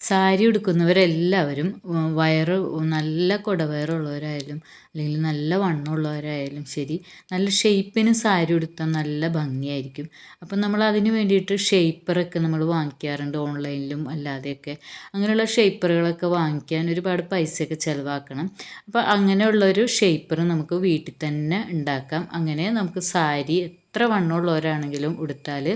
സാരി ഉടുക്കുന്നവരെല്ലാവരും വയറ് നല്ല കുടവയറുള്ളവരായാലും അല്ലെങ്കിൽ നല്ല വണ്ണമുള്ളവരായാലും ശരി നല്ല ഷെയ്പ്പിന് സാരി ഉടുത്താൽ നല്ല ഭംഗിയായിരിക്കും. അപ്പം നമ്മൾ അതിന് വേണ്ടിയിട്ട് ഷെയ്പ്പറൊക്കെ നമ്മൾ വാങ്ങിക്കാറുണ്ട് ഓൺലൈനിലും അല്ലാതെയൊക്കെ. അങ്ങനെയുള്ള ഷെയ്പ്പറുകളൊക്കെ വാങ്ങിക്കാൻ ഒരുപാട് പൈസയൊക്കെ ചിലവാക്കണം. അപ്പോൾ അങ്ങനെയുള്ളൊരു ഷെയ്പ്പർ നമുക്ക് വീട്ടിൽ തന്നെ ഉണ്ടാക്കാം. അങ്ങനെ നമുക്ക് സാരി എത്ര വണ്ണമുള്ളവരാണെങ്കിലും ഉടുത്താൽ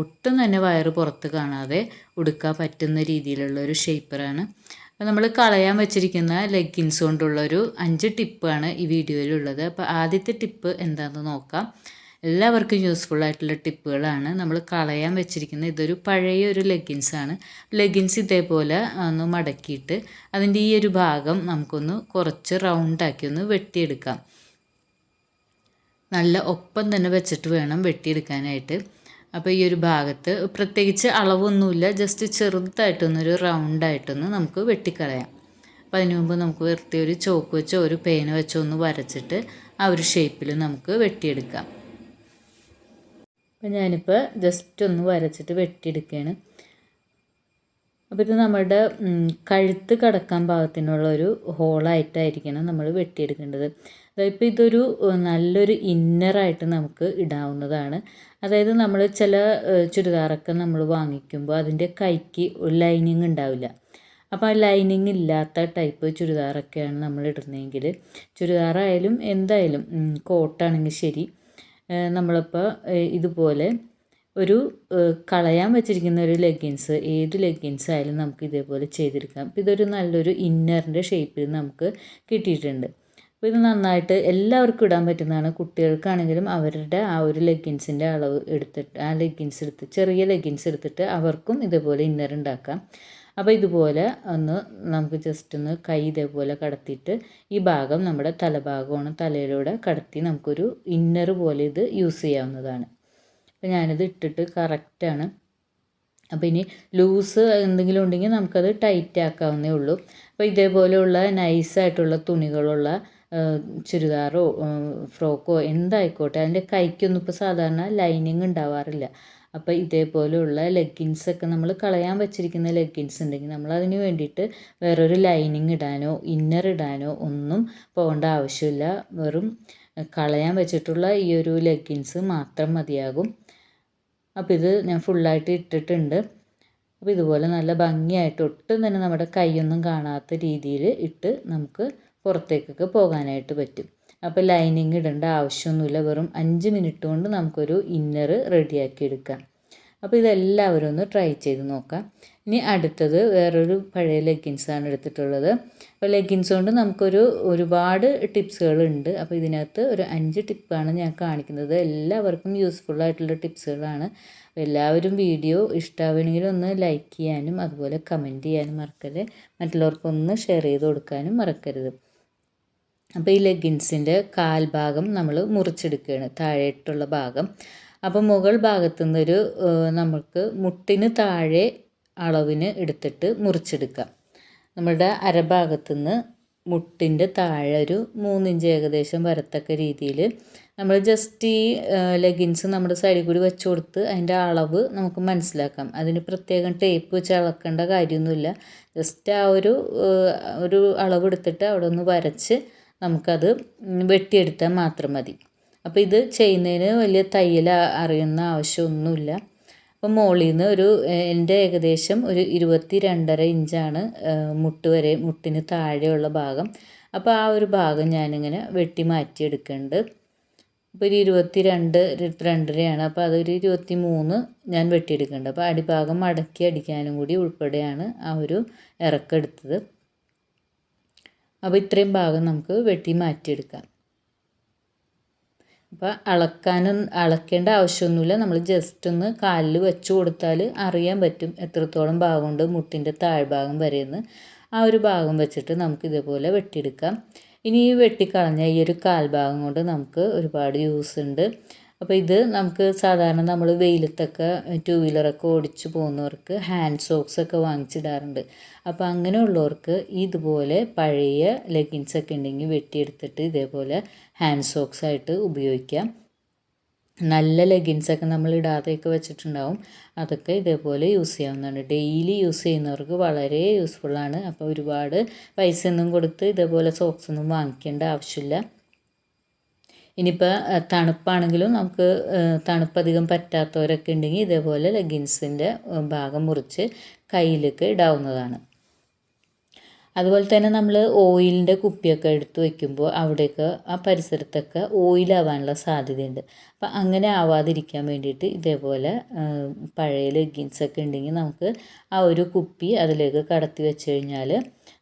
ഒട്ടും തന്നെ വയറ് പുറത്ത് കാണാതെ ഉടുക്കാൻ പറ്റുന്ന രീതിയിലുള്ള ഒരു ഷേപ്പറാണ് അപ്പോൾ നമ്മൾ കളയാൻ വെച്ചിരിക്കുന്ന ലെഗിൻസ് കൊണ്ടുള്ളൊരു അഞ്ച് ടിപ്പാണ് ഈ വീഡിയോയിലുള്ളത് അപ്പോൾ ആദ്യത്തെ ടിപ്പ് എന്താണെന്ന് നോക്കാം. എല്ലാവർക്കും യൂസ്ഫുൾ ആയിട്ടുള്ള ടിപ്പുകളാണ് നമ്മൾ കളയാൻ വെച്ചിരിക്കുന്ന ഇതൊരു പഴയ ഒരു ലെഗിൻസ് ആണ്. ലെഗിൻസ് ഇതേപോലെ ഒന്ന് മടക്കിയിട്ട് അതിന്റെ ഈ ഒരു ഭാഗം നമുക്കൊന്ന് കുറച്ച് റൗണ്ടാക്കി ഒന്ന് വെട്ടിയെടുക്കാം. നല്ല ഒപ്പം തന്നെ വെച്ചിട്ട് വേണം വെട്ടിയെടുക്കാനായിട്ട്. അപ്പോൾ ഈ ഒരു ഭാഗത്ത് പ്രത്യേകിച്ച് അളവൊന്നുമില്ല ജസ്റ്റ് ചെറുതായിട്ടൊന്നൊരു റൗണ്ടായിട്ടൊന്ന് നമുക്ക് വെട്ടിക്കളയാം. അപ്പോൾ അതിനു മുമ്പ് നമുക്ക് വെറുതെ ഒരു ചോക്ക് വെച്ചോ ഒരു പേന വെച്ചോ ഒന്ന് വരച്ചിട്ട് ആ ഒരു ഷേപ്പിൽ നമുക്ക് വെട്ടിയെടുക്കാം. അപ്പോൾ ഞാനിപ്പോൾ ജസ്റ്റ് ഒന്ന് വരച്ചിട്ട് വെട്ടിയെടുക്കുകയാണ് അപ്പോൾ ഇത് നമ്മുടെ കഴുത്ത് കടക്കാൻ പാകത്തിനുള്ള ഒരു ഹോളായിട്ടായിരിക്കണം നമ്മൾ വെട്ടിയെടുക്കേണ്ടത്. ഇപ്പോൾ ഇതൊരു നല്ലൊരു ഇന്നറായിട്ട് നമുക്ക് ഇടാവുന്നതാണ്. അതായത് നമ്മൾ ചില ചുരിദാറൊക്കെ നമ്മൾ വാങ്ങിക്കുമ്പോൾ അതിന്റെ കൈക്ക് ലൈനിങ് ഉണ്ടാവില്ല. അപ്പോൾ ആ ലൈനിങ് ഇല്ലാത്ത ടൈപ്പ് ചുരിദാറൊക്കെയാണ് നമ്മൾ ഇടുന്നതെങ്കിൽ ചുരിദാറായാലും എന്തായാലും കോട്ടാണെങ്കിൽ ശരി നമ്മളിപ്പോൾ ഇതുപോലെ ഒരു കളയാൻ വെച്ചിരിക്കുന്ന ഒരു ലെഗിൻസ് ഏത് ലെഗിൻസ് ആയാലും നമുക്ക് ഇതേപോലെ ചെയ്തെടുക്കാം. ഇതൊരു നല്ലൊരു ഇന്നറിന്റെ ഷേപ്പിൽ നമുക്ക് കിട്ടിയിട്ടുണ്ട്. അപ്പോൾ ഇത് നന്നായിട്ട് എല്ലാവർക്കും ഇടാൻ പറ്റുന്നതാണ്. കുട്ടികൾക്കാണെങ്കിലും അവരുടെ ആ ഒരു ലെഗിൻസിന്റെ അളവ് എടുത്തിട്ട് ആ ലെഗിൻസ് എടുത്ത് ചെറിയ ലെഗിൻസ് എടുത്തിട്ട് അവർക്കും ഇതേപോലെ ഇന്നർ ഉണ്ടാക്കാം. അപ്പോൾ ഇതുപോലെ ഒന്ന് നമുക്ക് ജസ്റ്റ് ഒന്ന് കൈ ഇതേപോലെ കടത്തിയിട്ട് ഈ ഭാഗം നമ്മുടെ തലഭാഗമാണ് തലയിലൂടെ കടത്തി നമുക്കൊരു ഇന്നർ പോലെ ഇത് യൂസ് ചെയ്യാവുന്നതാണ്. അപ്പോൾ ഞാനിത് ഇട്ടിട്ട് കറക്റ്റാണ് അപ്പോൾ ഇനി ലൂസ് എന്തെങ്കിലും ഉണ്ടെങ്കിൽ നമുക്കത് ടൈറ്റ് ആക്കാവുന്നേ ഉള്ളൂ. അപ്പോൾ ഇതേപോലെയുള്ള നൈസായിട്ടുള്ള തുണികളുള്ള ചുരിദാറോ ഫ്രോക്കോ എന്തായിക്കോട്ടെ അതിന്റെ കൈക്കൊന്നും ഇപ്പോൾ സാധാരണ ലൈനിങ് ഉണ്ടാവാറില്ല. അപ്പോൾ ഇതേപോലെയുള്ള ലെഗിൻസൊക്കെ നമ്മൾ കളയാൻ വെച്ചിരിക്കുന്ന ലെഗിൻസ് ഉണ്ടെങ്കിൽ നമ്മൾ അതിന് വേണ്ടിയിട്ട് വേറൊരു ലൈനിങ് ഇടാനോ ഇന്നർ ഇടാനോ ഒന്നും പോകേണ്ട ആവശ്യമില്ല. വെറും കളയാൻ വെച്ചിട്ടുള്ള ഈ ഒരു ലെഗിൻസ് മാത്രം മതിയാകും. അപ്പോൾ ഇത് ഞാൻ ഫുള്ളായിട്ട് ഇട്ടിട്ടുണ്ട്. അപ്പോൾ ഇതുപോലെ നല്ല ഭംഗിയായിട്ട് ഒട്ടും തന്നെ നമ്മുടെ കൈയൊന്നും കാണാത്ത രീതിയിൽ ഇട്ട് നമുക്ക് പുറത്തേക്കൊക്കെ പോകാനായിട്ട് പറ്റും. അപ്പോൾ ലൈനിങ് ഇടേണ്ട ആവശ്യമൊന്നുമില്ല. വെറും അഞ്ച് മിനിറ്റ് കൊണ്ട് നമുക്കൊരു ഇന്നർ റെഡിയാക്കി എടുക്കാം. അപ്പോൾ ഇതെല്ലാവരും ഒന്ന് ട്രൈ ചെയ്ത് നോക്കാം. ഇനി അടുത്തത് വേറൊരു പഴയ ലെഗിൻസാണ് എടുത്തിട്ടുള്ളത്. അപ്പോൾ ലെഗിൻസ് കൊണ്ട് നമുക്കൊരു ഒരുപാട് ടിപ്സുകളുണ്ട് അപ്പോൾ ഇതിനകത്ത് ഒരു അഞ്ച് ടിപ്പാണ് ഞാൻ കാണിക്കുന്നത്. എല്ലാവർക്കും യൂസ്ഫുൾ ആയിട്ടുള്ള ടിപ്സുകളാണ് എല്ലാവരും വീഡിയോ ഇഷ്ടമാവുകയാണെങ്കിൽ ഒന്ന് ലൈക്ക് ചെയ്യാനും അതുപോലെ കമന്റ് ചെയ്യാനും മറക്കരുത് മറ്റുള്ളവർക്കൊന്ന് ഷെയർ ചെയ്ത് കൊടുക്കാനും മറക്കരുത്. അപ്പോൾ ഈ ലെഗിൻസിന്റെ കാൽഭാഗം നമ്മൾ മുറിച്ചെടുക്കുകയാണ് താഴെയിട്ടുള്ള ഭാഗം. അപ്പോൾ മുകൾ ഭാഗത്തു നിന്നൊരു നമുക്ക് മുട്ടിന് താഴെ അളവിന് എടുത്തിട്ട് മുറിച്ചെടുക്കാം നമ്മുടെ അരഭാഗത്തു നിന്ന് മുട്ടിന്റെ താഴെ ഒരു മൂന്നിഞ്ച് ഏകദേശം വരത്തക്ക രീതിയിൽ നമ്മൾ ജസ്റ്റ് ഈ ലെഗിൻസ് നമ്മുടെ സൈഡിൽ കൂടി വെച്ച് കൊടുത്ത് അതിന്റെ അളവ് നമുക്ക് മനസ്സിലാക്കാം. അതിന് പ്രത്യേകം ടേപ്പ് വെച്ച് അളക്കേണ്ട കാര്യമൊന്നുമില്ല. ജസ്റ്റ് ആ ഒരു ഒരു അളവ് എടുത്തിട്ട് അവിടെ ഒന്ന് വരച്ച് നമുക്കത് വെട്ടിയെടുത്താൽ മാത്രം മതി. അപ്പോൾ ഇത് ചെയ്യുന്നതിന് വലിയ തയ്യൽ അറിയുന്ന ആവശ്യമൊന്നുമില്ല. അപ്പോൾ മുകളിൽ നിന്ന് ഒരു എന്റെ ഏകദേശം ഒരു ഇരുപത്തി രണ്ടര ഇഞ്ചാണ് മുട്ട് വരെ മുട്ടിന് താഴെയുള്ള ഭാഗം. അപ്പോൾ ആ ഒരു ഭാഗം ഞാനിങ്ങനെ വെട്ടി മാറ്റിയെടുക്കുന്നുണ്ട്. അപ്പോൾ ഒരു ഇരുപത്തി രണ്ട് രണ്ടരയാണ്. അപ്പോൾ അതൊരു ഇരുപത്തി മൂന്ന് ഞാൻ വെട്ടിയെടുക്കുന്നുണ്ട്. അപ്പോൾ അടിഭാഗം മടക്കി അടിക്കാനും കൂടി ഉൾപ്പെടെയാണ് ആ ഒരു ഇറക്കെടുത്തത്. അപ്പോൾ ഇത്രയും ഭാഗം നമുക്ക് വെട്ടി മാറ്റിയെടുക്കാം. അപ്പോൾ അളക്കാനും അളക്കേണ്ട ആവശ്യമൊന്നുമില്ല. നമ്മൾ ജസ്റ്റ് ഒന്ന് കാലിൽ വെച്ച് കൊടുത്താൽ അറിയാൻ പറ്റും എത്രത്തോളം ഭാഗമുണ്ട് മുട്ടിന്റെ താഴ്ഭാഗം വരെയെന്ന്. ആ ഒരു ഭാഗം വെച്ചിട്ട് നമുക്ക് ഇതേപോലെ വെട്ടിയെടുക്കാം. ഇനി ഈ വെട്ടിക്കളഞ്ഞ ഈ ഒരു കാൽഭാഗം കൊണ്ട് നമുക്ക് ഒരുപാട് യൂസ് ഉണ്ട്. അപ്പോൾ ഇത് നമുക്ക് സാധാരണ നമ്മൾ വെയിലത്തൊക്കെ ടു വീലറൊക്കെ ഓടിച്ച് പോകുന്നവർക്ക് ഹാൻഡ് സോക്സ് ഒക്കെ വാങ്ങിച്ചിടാറുണ്ട്. അപ്പോൾ അങ്ങനെയുള്ളവർക്ക് ഇതുപോലെ പഴയ ലെഗിൻസ് ഒക്കെ ഉണ്ടെങ്കിൽ വെട്ടിയെടുത്തിട്ട് ഇതേപോലെ ഹാൻഡ് സോക്സ് ആയിട്ട് ഉപയോഗിക്കാം. നല്ല ലെഗിൻസൊക്കെ നമ്മൾ ഇടാതെയൊക്കെ വെച്ചിട്ടുണ്ടാവും. അതൊക്കെ ഇതേപോലെ യൂസ് ചെയ്യാവുന്നതാണ്. ഡെയിലി യൂസ് ചെയ്യുന്നവർക്ക് വളരെ യൂസ്ഫുള്ളാണ് അപ്പോൾ ഒരുപാട് പൈസ ഒന്നും കൊടുത്ത് ഇതേപോലെ സോക്സ് ഒന്നും വാങ്ങിക്കേണ്ട ആവശ്യമില്ല. ഇനിയിപ്പോൾ തണുപ്പാണെങ്കിലും നമുക്ക് തണുപ്പധികം പറ്റാത്തവരൊക്കെ ഉണ്ടെങ്കിൽ ഇതേപോലെ ലെഗിൻസിന്റെ ഭാഗം മുറിച്ച് കയ്യിലേക്ക് ഇടാവുന്നതാണ്. അതുപോലെ തന്നെ നമ്മൾ ഓയിലിന്റെ കുപ്പിയൊക്കെ എടുത്തു വയ്ക്കുമ്പോൾ അവിടെയൊക്കെ ആ പരിസരത്തൊക്കെ ഓയിലാവാനുള്ള സാധ്യതയുണ്ട്. അപ്പം അങ്ങനെ ആവാതിരിക്കാൻ വേണ്ടിയിട്ട് ഇതേപോലെ പഴയ ലെഗിൻസൊക്കെ ഉണ്ടെങ്കിൽ നമുക്ക് ആ ഒരു കുപ്പി അതിലേക്ക് കടത്തി വെച്ച് കഴിഞ്ഞാൽ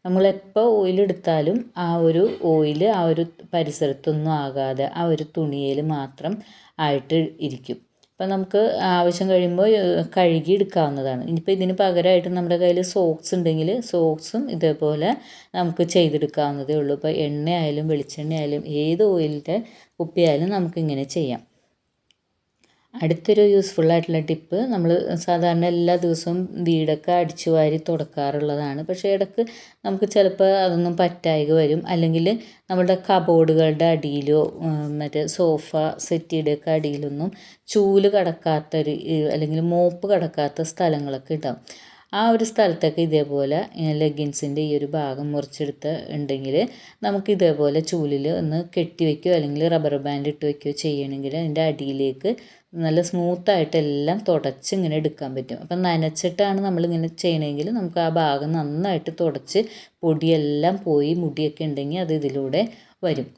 നമ്മളെപ്പോൾ ഓയിലെടുത്താലും ആ ഒരു ഓയിൽ ആ ഒരു പരിസരത്തൊന്നും ആകാതെ ആ ഒരു തുണിയിൽ മാത്രം ആയിട്ട് ഇരിക്കും. അപ്പം നമുക്ക് ആവശ്യം കഴിയുമ്പോൾ കഴുകി എടുക്കാവുന്നതാണ്. ഇനിയിപ്പോൾ ഇതിന് പകരമായിട്ട് നമ്മുടെ കയ്യിൽ സോക്സ് ഉണ്ടെങ്കിൽ സോക്സും ഇതേപോലെ നമുക്ക് ചെയ്തെടുക്കാവുന്നതേ ഉള്ളൂ. ഇപ്പോൾ എണ്ണയായാലും വെളിച്ചെണ്ണയായാലും ഏത് ഓയിലിന്റെ കുപ്പിയായാലും നമുക്കിങ്ങനെ ചെയ്യാം. അടുത്തൊരു യൂസ്ഫുൾ ആയിട്ടുള്ള ടിപ്പ് നമ്മൾ സാധാരണ എല്ലാ ദിവസവും വീടൊക്കെ അടിച്ചു വാരി തുടക്കാറുള്ളതാണ്. പക്ഷേ ഇടയ്ക്ക് നമുക്ക് ചിലപ്പോൾ അതൊന്നും പറ്റായിക വരും. അല്ലെങ്കിൽ നമ്മുടെ കബോർഡുകളുടെ അടിയിലോ മറ്റേ സോഫ സെറ്റിയുടെയൊക്കെ അടിയിലൊന്നും ചൂൽ കടക്കാത്തൊരു അല്ലെങ്കിൽ മോപ്പ് കടക്കാത്ത സ്ഥലങ്ങളൊക്കെ ഉണ്ടാവും ആ ഒരു സ്ഥലത്തൊക്കെ ഇതേപോലെ ലെഗിൻസിന്റെ ഈ ഒരു ഭാഗം മുറിച്ചെടുത്ത് ഉണ്ടെങ്കിൽ നമുക്ക് ഇതേപോലെ ചൂലിൽ ഒന്ന് കെട്ടി വയ്ക്കുകയോ അല്ലെങ്കിൽ റബ്ബർ ബാൻഡ് ഇട്ട് വയ്ക്കുകയോ ചെയ്യണമെങ്കിൽ അതിന്റെ അടിയിലേക്ക് നല്ല സ്മൂത്തായിട്ട് എല്ലാം തുടച്ച് ഇങ്ങനെ എടുക്കാൻ പറ്റും. അപ്പം നനച്ചിട്ടാണ് നമ്മളിങ്ങനെ ചെയ്യണമെങ്കിൽ നമുക്ക് ആ ഭാഗം നന്നായിട്ട് തുടച്ച് പൊടിയെല്ലാം പോയി മുടിയൊക്കെ ഉണ്ടെങ്കിൽ അത് ഇതിലൂടെ വരും.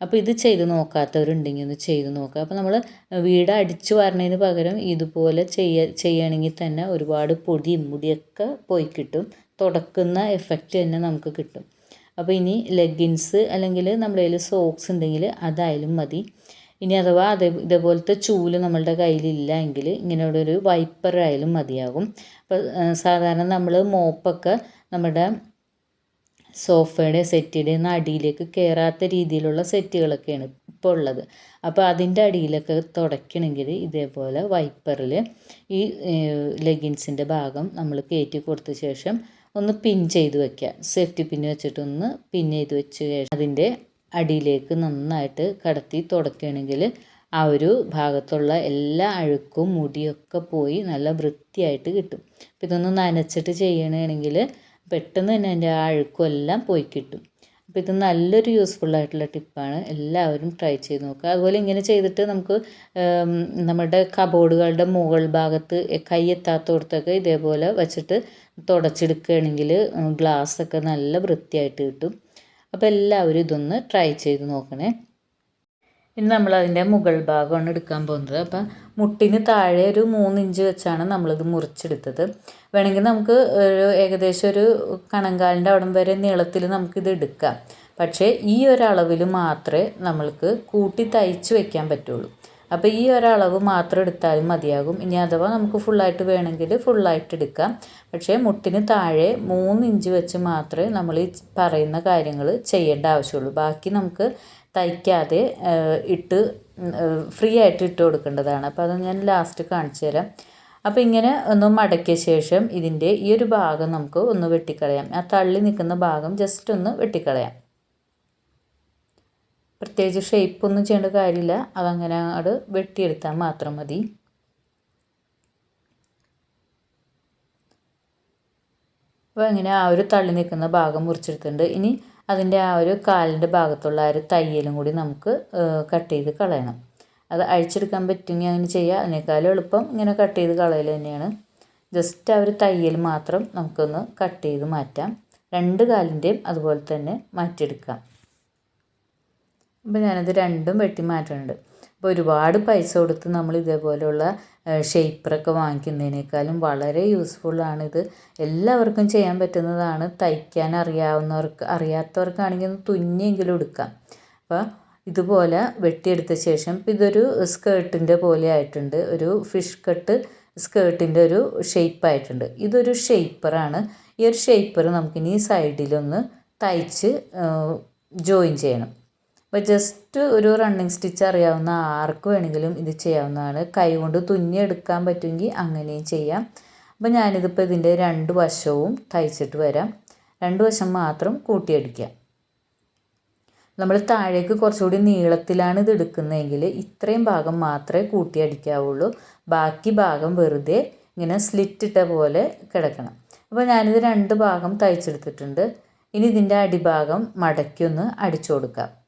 അപ്പോൾ ഇത് ചെയ്ത് നോക്കാത്തവരുണ്ടെങ്കിൽ ഒന്ന് ചെയ്ത് നോക്കുക അപ്പോൾ നമ്മൾ വീട് അടിച്ചു വരണതിന് പകരം ഇതുപോലെ ചെയ്യ ചെയ്യുകയാണെങ്കിൽ തന്നെ ഒരുപാട് പൊടിയും മുടിയൊക്കെ പോയി കിട്ടും. തുടക്കുന്ന എഫക്റ്റ് തന്നെ നമുക്ക് കിട്ടും. അപ്പോൾ ഇനി ലെഗിൻസ് അല്ലെങ്കിൽ നമ്മുടെ കയ്യിൽ സോക്സ് ഉണ്ടെങ്കിൽ അതായാലും മതി. ഇനി അഥവാ അതേ ഇതേപോലത്തെ ചൂൽ നമ്മളുടെ കയ്യിലില്ല എങ്കിൽ ഇങ്ങനെയുള്ള ഒരു വൈപ്പർ ആയാലും മതിയാകും. അപ്പോൾ സാധാരണ നമ്മൾ മോപ്പൊക്കെ നമ്മുടെ സോഫയുടെ സെറ്റിന്റെ അടിയിലേക്ക് കയറാത്ത രീതിയിലുള്ള സെറ്റുകളൊക്കെയാണ് ഇപ്പോൾ ഉള്ളത്. അപ്പോൾ അതിന്റെ അടിയിലൊക്കെ തുടയ്ക്കണമെങ്കിൽ ഇതേപോലെ വൈപ്പറിൽ ഈ ലെഗിൻസിന്റെ ഭാഗം നമ്മൾ കയറ്റി കൊടുത്ത ശേഷം ഒന്ന് പിൻ ചെയ്ത് വെക്കുക. സേഫ്റ്റി പിൻ വെച്ചിട്ടൊന്ന് പിൻ ചെയ്ത് വെച്ച് ശേഷം അതിന്റെ അടിയിലേക്ക് നന്നായിട്ട് കടത്തി തുടയ്ക്കുകയാണെങ്കിൽ ആ ഒരു ഭാഗത്തുള്ള എല്ലാ അഴുക്കും മുടിയൊക്കെ പോയി നല്ല വൃത്തിയായിട്ട് കിട്ടും. ഇതൊന്ന് നനച്ചിട്ട് ചെയ്യണമെങ്കിൽ പെട്ടെന്ന് തന്നെ അതിന്റെ ആ അഴുക്കും എല്ലാം പോയി കിട്ടും. അപ്പോൾ ഇത് നല്ലൊരു യൂസ്ഫുൾ ആയിട്ടുള്ള ടിപ്പാണ് എല്ലാവരും ട്രൈ ചെയ്ത് നോക്കുക. അതുപോലെ ഇങ്ങനെ ചെയ്തിട്ട് നമുക്ക് നമ്മുടെ കബോർഡുകളുടെ മുകൾ ഭാഗത്ത് കൈ എത്താത്തടത്തൊക്കെ ഇതേപോലെ വെച്ചിട്ട് തുടച്ചെടുക്കുകയാണെങ്കിൽ ഗ്ലാസ്സൊക്കെ നല്ല വൃത്തിയായിട്ട് കിട്ടും. അപ്പോൾ എല്ലാവരും ഇതൊന്ന് ട്രൈ ചെയ്ത് നോക്കണേ. ഇനി നമ്മൾ അതിന്റെ മുകൾ ഭാഗമാണ് എടുക്കാൻ പോകുന്നത്. അപ്പം മുട്ടിന് താഴെ ഒരു മൂന്നിഞ്ച് വെച്ചാണ് നമ്മളിത് മുറിച്ചെടുത്തത്. വേണമെങ്കിൽ നമുക്ക് ഒരു ഏകദേശം ഒരു കണങ്കാലിന്റെ അവിടം വരെ നീളത്തിൽ നമുക്കിത് എടുക്കാം. പക്ഷേ ഈ ഒരളവിൽ മാത്രമേ നമ്മൾക്ക് കൂട്ടി തയ്ച്ച് വെക്കാൻ പറ്റുള്ളൂ. അപ്പോൾ ഈ ഒരളവ് മാത്രം എടുത്താലും മതിയാകും. ഇനി അഥവാ നമുക്ക് ഫുള്ളായിട്ട് വേണമെങ്കിൽ ഫുള്ളായിട്ട് എടുക്കാം. പക്ഷേ മുട്ടിന് താഴെ മൂന്ന് ഇഞ്ച് വെച്ച് മാത്രമേ നമ്മൾ ഈ പറയുന്ന കാര്യങ്ങൾ ചെയ്യേണ്ട ആവശ്യമുള്ളൂ. ബാക്കി നമുക്ക് തയ്ക്കാതെ ഇട്ട് ഫ്രീ ആയിട്ട് ഇട്ട് കൊടുക്കേണ്ടതാണ്. അപ്പോൾ അത് ഞാൻ ലാസ്റ്റ് കാണിച്ചു തരാം. അപ്പോൾ ഇങ്ങനെ ഒന്ന് മടക്കിയ ശേഷം ഇതിന്റെ ഈ ഒരു ഭാഗം നമുക്ക് ഒന്ന് വെട്ടിക്കളയാം. ആ തള്ളി നിൽക്കുന്ന ഭാഗം ജസ്റ്റ് ഒന്ന് വെട്ടിക്കളയാം. പ്രത്യേകിച്ച് ഷേപ്പൊന്നും ചെയ്യേണ്ട കാര്യമില്ല. അതങ്ങനെ അത് വെട്ടിയെടുത്താൽ മാത്രം മതി. അപ്പോൾ ഇങ്ങനെ ആ ഒരു തള്ളി നിൽക്കുന്ന ഭാഗം മുറിച്ചെടുത്തിട്ടുണ്ട്. ഇനി അതിന്റെ ആ ഒരു കാലിന്റെ ഭാഗത്തുള്ള ആ ഒരു തയ്യലും കൂടി നമുക്ക് കട്ട് ചെയ്ത് കളയണം. അത് അഴിച്ചെടുക്കാൻ പറ്റുമെങ്കിൽ അങ്ങനെ ചെയ്യുക അതിനേക്കാളും എളുപ്പം ഇങ്ങനെ കട്ട് ചെയ്ത് കളയൽ തന്നെയാണ്. ജസ്റ്റ് ആ ഒരു തയ്യൽ മാത്രം നമുക്കൊന്ന് കട്ട് ചെയ്ത് മാറ്റാം. രണ്ട് കാലിന്റെയും അതുപോലെ തന്നെ മാറ്റിയെടുക്കാം. അപ്പോൾ ഞാനത് രണ്ടും വെട്ടി മാറ്റുന്നുണ്ട് അപ്പോൾ ഒരുപാട് പൈസ കൊടുത്ത് നമ്മൾ ഇതേപോലെയുള്ള ഷെയ്പ്പറൊക്കെ വാങ്ങിക്കുന്നതിനേക്കാളും വളരെ യൂസ്ഫുള്ളാണിത് എല്ലാവർക്കും ചെയ്യാൻ പറ്റുന്നതാണ്. തയ്ക്കാൻ അറിയാവുന്നവർക്ക് അറിയാത്തവർക്കാണെങ്കിൽ ഒന്ന് തുന്നിയെങ്കിലും എടുക്കാം. അപ്പോൾ ഇതുപോലെ വെട്ടിയെടുത്ത ശേഷം ഇതൊരു സ്കേർട്ടിന്റെ പോലെ ആയിട്ടുണ്ട്. ഒരു ഫിഷ് കട്ട് സ്കേർട്ടിന്റെ ഒരു ഷേപ്പ് ഷേപ്പായിട്ടുണ്ട് ഇതൊരു ഷേപ്പറാണ് ഈ ഒരു ഷേപ്പർ നമുക്കിനി സൈഡിലൊന്ന് തയ്ച്ച് ജോയിൻ ചെയ്യണം. അപ്പോൾ ജസ്റ്റ് ഒരു റണ്ണിങ് സ്റ്റിച്ച് അറിയാവുന്ന ആർക്ക് വേണമെങ്കിലും ഇത് ചെയ്യാവുന്നതാണ്. കൈ കൊണ്ട് തുന്നിയെടുക്കാൻ പറ്റുമെങ്കിൽ അങ്ങനെയും ചെയ്യാം. അപ്പോൾ ഞാനിതിപ്പോൾ ഇതിന്റെ രണ്ട് വശവും തയ്ച്ചിട്ട് വരാം. രണ്ട് വശം മാത്രം കൂട്ടിയടിക്കാം. നമ്മൾ താഴേക്ക് കുറച്ചുകൂടി നീളത്തിലാണ് ഇത് എടുക്കുന്നതെങ്കിൽ ഇത്രയും ഭാഗം മാത്രമേ കൂട്ടിയടിക്കാവുള്ളൂ. ബാക്കി ഭാഗം വെറുതെ ഇങ്ങനെ സ്ലിറ്റ് ഇട്ട പോലെ കിടക്കണം. അപ്പോൾ ഞാനിത് രണ്ട് ഭാഗം തയ്ച്ചെടുത്തിട്ടുണ്ട്. ഇനി ഇതിന്റെ അടിഭാഗം മടക്കി ഒന്ന് അടിച്ചു കൊടുക്കാം.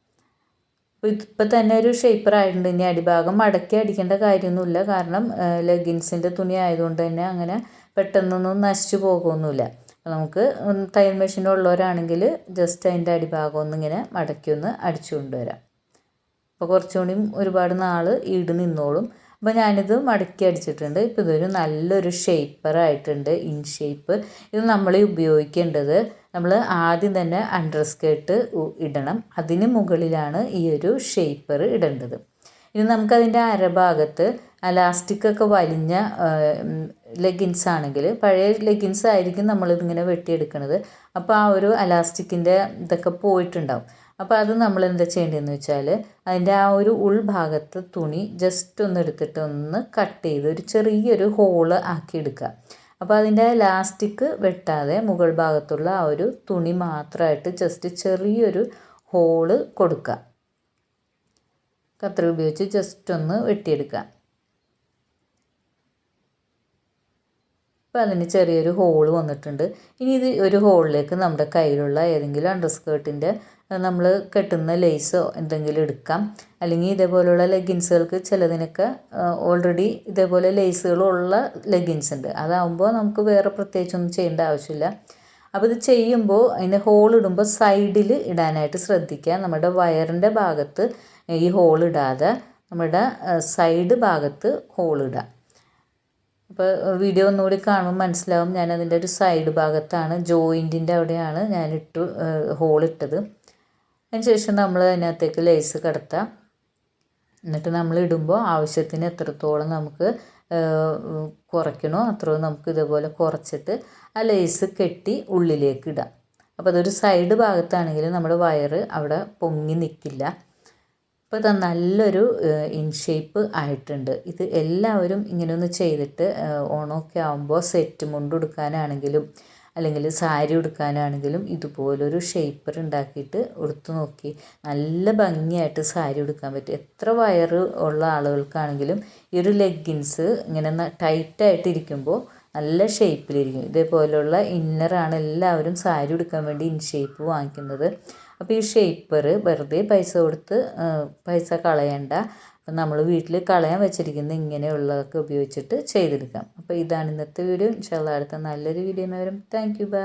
അപ്പോൾ ഇതിപ്പോൾ തന്നെ ഒരു ഷേപ്പർ ആയിട്ടുണ്ട്. ഇനി അടിഭാഗം മടക്കി അടിക്കേണ്ട കാര്യമൊന്നുമില്ല. കാരണം ലെഗിൻസിന്റെ തുണി ആയതുകൊണ്ട് തന്നെ അങ്ങനെ പെട്ടെന്നൊന്നും നശിച്ചു പോകുമൊന്നുമില്ല നമുക്ക് തയ്യൽ മെഷീൻ ഉള്ളവരാണെങ്കിൽ ജസ്റ്റ് അതിന്റെ അടിഭാഗം ഒന്നിങ്ങനെ മടക്കി ഒന്ന് അടിച്ചു കൊണ്ടുവരാം. അപ്പോൾ കുറച്ചുകൂടിയും ഒരുപാട് നാൾ ഈട് നിന്നോളും. അപ്പോൾ ഞാനിത് മടക്കി അടിച്ചിട്ടുണ്ട്. ഇപ്പോൾ ഇതൊരു നല്ലൊരു ഷേപ്പർ ആയിട്ടുണ്ട്. ഇൻ ഷേപ്പ് ഇത് നമ്മൾ ഉപയോഗിക്കേണ്ടത് നമ്മൾ ആദ്യം തന്നെ അണ്ടർ സ്കേർട്ട് ഇടണം. അതിന് മുകളിലാണ് ഈ ഒരു ഷേപ്പർ ഇടേണ്ടത്. ഇനി നമുക്കതിന്റെ അരഭാഗത്ത് അലാസ്റ്റിക്കൊക്കെ വലിഞ്ഞ ലെഗിൻസ് ആണെങ്കിൽ പഴയ ലെഗിൻസ് ആയിരിക്കും നമ്മളിതിങ്ങനെ വെട്ടിയെടുക്കുന്നത് അപ്പോൾ ആ ഒരു അലാസ്റ്റിക്കിന്റെ ഇതൊക്കെ പോയിട്ടുണ്ടാവും. അപ്പോൾ അത് നമ്മൾ എന്താ ചെയ്യേണ്ടതെന്ന് വെച്ചാൽ അതിന്റെ ആ ഒരു ഉൾഭാഗത്ത് തുണി ജസ്റ്റ് ഒന്ന് എടുത്തിട്ട് ഒന്ന് കട്ട് ചെയ്ത് ഒരു ചെറിയൊരു ഹോൾ ആക്കി എടുക്കുക. അപ്പോൾ അതിന്റെ ലാസ്റ്റിക്ക് വെട്ടാതെ മുകൾ ഭാഗത്തുള്ള ആ ഒരു തുണി മാത്രമായിട്ട് ജസ്റ്റ് ചെറിയൊരു ഹോൾ കൊടുക്കുക കത്രി ഉപയോഗിച്ച് ജസ്റ്റ് ഒന്ന് വെട്ടിയെടുക്കുക അപ്പോൾ അതിന് ചെറിയൊരു ഹോൾ വന്നിട്ടുണ്ട്. ഇനി ഇത് ഒരു ഹോളിലേക്ക് നമ്മുടെ കയ്യിലുള്ള ഏതെങ്കിലും അണ്ടർ സ്കേർട്ടിന്റെ നമ്മൾ കെട്ടുന്ന ലേസോ എന്തെങ്കിലും എടുക്കാം. അല്ലെങ്കിൽ ഇതേപോലെയുള്ള ലെഗിൻസുകൾക്ക് ചിലതിനൊക്കെ ഓൾറെഡി ഇതേപോലെ ലേസുകളുള്ള ലെഗിൻസ് ഉണ്ട്. അതാവുമ്പോൾ നമുക്ക് വേറെ പ്രത്യേകിച്ചൊന്നും ചെയ്യേണ്ട ആവശ്യമില്ല. അപ്പോൾ ഇത് ചെയ്യുമ്പോൾ അതിന്റെ ഹോൾ ഇടുമ്പോൾ സൈഡിൽ ഇടാനായിട്ട് ശ്രദ്ധിക്കുക. നമ്മുടെ വയറിന്റെ ഭാഗത്ത് ഈ ഹോൾ ഇടാതെ നമ്മുടെ സൈഡ് ഭാഗത്ത് ഹോൾ ഇടുക. അപ്പോൾ വീഡിയോ ഒന്നുകൂടി കാണുമ്പോൾ മനസ്സിലാവും. ഞാൻ അതിന്റെ ഒരു സൈഡ് ഭാഗത്താണ് ജോയിന്റിന്റെ അവിടെയാണ് ഞാൻ ഹോൾ ഇട്ടത്. അതിനുശേഷം നമ്മൾ അതിനകത്തേക്ക് ലേസ് കടത്താം എന്നിട്ട് നമ്മൾ ഇടുമ്പോൾ ആവശ്യത്തിന് എത്രത്തോളം നമുക്ക് കുറയ്ക്കണോ അത്രയും നമുക്ക് ഇതേപോലെ കുറച്ചിട്ട് ആ ലേസ് കെട്ടി ഉള്ളിലേക്ക് ഇടാം. അപ്പോൾ അതൊരു സൈഡ് ഭാഗത്താണെങ്കിൽ നമ്മുടെ വയറ് അവിടെ പൊങ്ങി നിൽക്കില്ല അപ്പോൾ ഇത് നല്ലൊരു ഇൻ ഷേപ്പ് ആയിട്ടുണ്ട്. ഇത് എല്ലാവരും ഇങ്ങനെ ഒന്ന് ചെയ്തിട്ട് ഓണമൊക്കെ ആകുമ്പോൾ സെറ്റ് മുണ്ട് ഉടുക്കാനാണെങ്കിലും അല്ലെങ്കിൽ സാരി ഉടുക്കാനാണെങ്കിലും ഇതുപോലൊരു ഷേപ്പർ ഉണ്ടാക്കിയിട്ട് ഉടുത്തു നോക്കി. നല്ല ഭംഗിയായിട്ട് സാരി ഉടുക്കാൻ പറ്റും. എത്ര വയറ് ഉള്ള ആളുകൾക്കാണെങ്കിലും ഈ ഒരു ലെഗിൻസ് ഇങ്ങനെ ടൈറ്റായിട്ട് ഇരിക്കുമ്പോൾ നല്ല ഷേപ്പിലിരിക്കും ഇതേപോലെയുള്ള ഇന്നറാണ് എല്ലാവരും സാരി ഉടുക്കാൻ വേണ്ടി ഇൻ ഷേപ്പ് വാങ്ങിക്കുന്നത്. അപ്പോൾ ഈ ഷേപ്പർ വെറുതെ പൈസ കൊടുത്ത് പൈസ കളയണ്ട. അപ്പം നമ്മൾ വീട്ടിൽ കളയാൻ വെച്ചിരിക്കുന്ന ഇങ്ങനെയുള്ളതൊക്കെ ഉപയോഗിച്ചിട്ട് ചെയ്തെടുക്കാം. അപ്പോൾ ഇതാണ് ഇന്നത്തെ വീഡിയോ. ഇൻഷാല്ല അടുത്ത നല്ലൊരു വീഡിയോ വരും. Thank you by